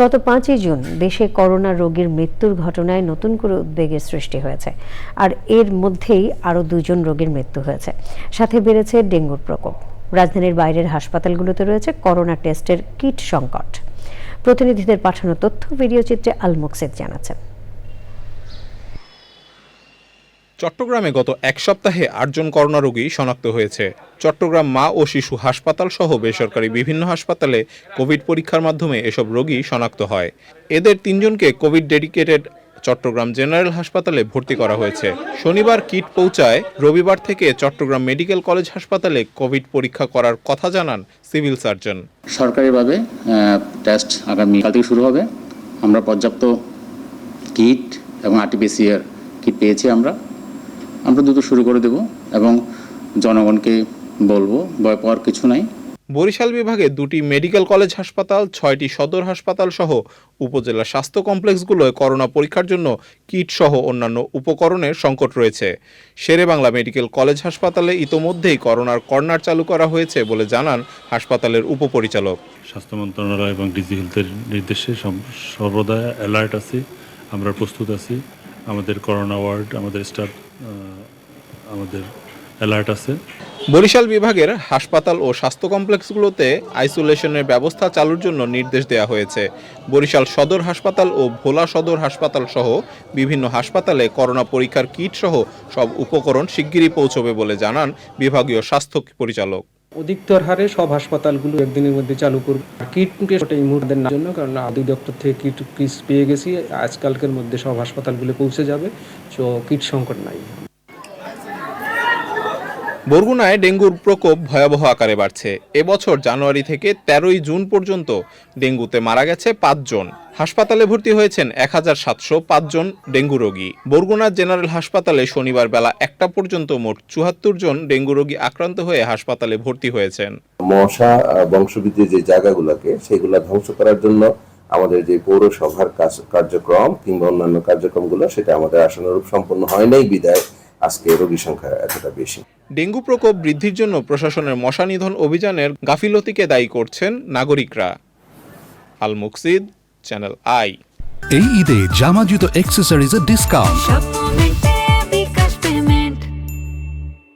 গত পাঁচই জুন দেশে করোনা রোগীর মৃত্যুর ঘটনায় নতুন করে উদ্বেগের সৃষ্টি হয়েছে। আর এর মধ্যেই আরও দুজন রোগীর মৃত্যু হয়েছে। সাথে বেড়েছে ডেঙ্গুর প্রকোপ। রাজধানীর বাইরের হাসপাতালগুলোতে রয়েছে করোনা টেস্টের কিট সংকট। প্রতিনিধিদের পাঠানো তথ্য, ভিডিও চিত্রে আল মুকসেদ জানাচ্ছেন। চট্টগ্রামে গত এক সপ্তাহে আটজন করোনা রোগী শনাক্ত হয়েছে। চট্টগ্রাম মা ও শিশু হাসপাতাল সহ বেসরকারি বিভিন্ন হাসপাতালে কোভিড পরীক্ষার মাধ্যমে এসব রোগী শনাক্ত হয়। এদের তিনজনকে কোভিড ডেডিকেটেড চট্টগ্রাম জেনারেল হাসপাতালে ভর্তি করা হয়েছে। শনিবার কিট পৌঁছায় রবিবার থেকে চট্টগ্রাম মেডিকেল কলেজ হাসপাতালে কোভিড পরীক্ষা করার কথা জানান সিভিল সার্জন। সরকারিভাবে টেস্ট আগামী কাল থেকে শুরু হবে। আমরা পর্যাপ্ত কিট এবং আরটিপিসিআর কিট পেয়েছি আমরা। আমরা দ্রুত শুরু করে দেব এবং জনগণকে বলব ভয় পাওয়ার কিছু নাই। বরিশাল বিভাগে দুটি মেডিকেল কলেজ হাসপাতাল ছয়টি সদর হাসপাতাল সহ উপজেলা স্বাস্থ্য কমপ্লেক্সগুলোয় করোনা পরীক্ষার জন্য কিট সহ অন্যান্য উপকরণের সংকট রয়েছে। শেরেবাংলা মেডিকেল কলেজ হাসপাতালে ইতোমধ্যেই করোনার কর্নার চালু করা হয়েছে বলে জানান হাসপাতালের উপপরিচালক। স্বাস্থ্য মন্ত্রণালয় এবং ডিজি হেলথের নির্দেশে সর্বদা অ্যালার্ট আছি আমরা প্রস্তুত আছি। আমাদের করোনা ওয়ার্ড আমাদের স্টাফ আমাদের অ্যালার্ট আছে। বরিশাল বিভাগের হাসপাতাল ও স্বাস্থ্য কমপ্লেক্সগুলোতে আইসোলেশনের ব্যবস্থা চালুর জন্য নির্দেশ দেওয়া হয়েছে। বরিশাল সদর হাসপাতাল ও ভোলা সদর হাসপাতাল সহ বিভিন্ন হাসপাতালে করোনা পরীক্ষার কিট সহ সব উপকরণ শিগগিরই পৌঁছবে বলে জানান বিভাগীয় স্বাস্থ্য পরিচালক। অধিকতর হারে সব হাসপাতালগুলো একদিনের মধ্যে চালু করবে। কিটকে এই মুহূর্তে না জন্য কারণ অধিদপ্তর থেকে কিট কিস পেয়ে গেছি। আজকালকের মধ্যে সব হাসপাতালগুলো পৌঁছে যাবে। সো কিট সংকট নাই। বরগুনায় ডেঙ্গুর প্রকোপ ভয়াবহ আকারে বাড়ছে। এবছর জানুয়ারি থেকে তেরোই জুন পর্যন্ত ডেঙ্গুতে মারা গেছে পাঁচজন হাসপাতালে ভর্তি হয়েছেন এক হাজার সাতশো পাঁচজন ডেঙ্গু রোগী। বরগুনা জেনারেল হাসপাতালে শনিবার বেলা একটা পর্যন্ত মোট চুয়াত্তর জন ডেঙ্গু রোগী আক্রান্ত হয়ে হাসপাতালে ভর্তি হয়েছেন। মশা আহ, বংশবৃদ্ধির যে জায়গাগুলোকে সেগুলো ধ্বংস করার জন্য আমাদের যে পৌরসভার কার্যক্রম কিংবা অন্যান্য কার্যক্রমগুলো সেটা আমাদের আশানুরূপ সম্পন্ন হয় নাই বিদায়। আজকে রোগী সংখ্যা এতটা বেশি। ডেঙ্গু প্রকোপ বৃদ্ধির জন্য প্রশাসনের মশা নিধন অভিযানের গাফিলতিকে দায়ী করছেন নাগরিকরা। আল মুকসিদ চ্যানেল আই এই ঈদে জামা জুতো অ্যাক্সেসরিজের ডিসকাউন্ট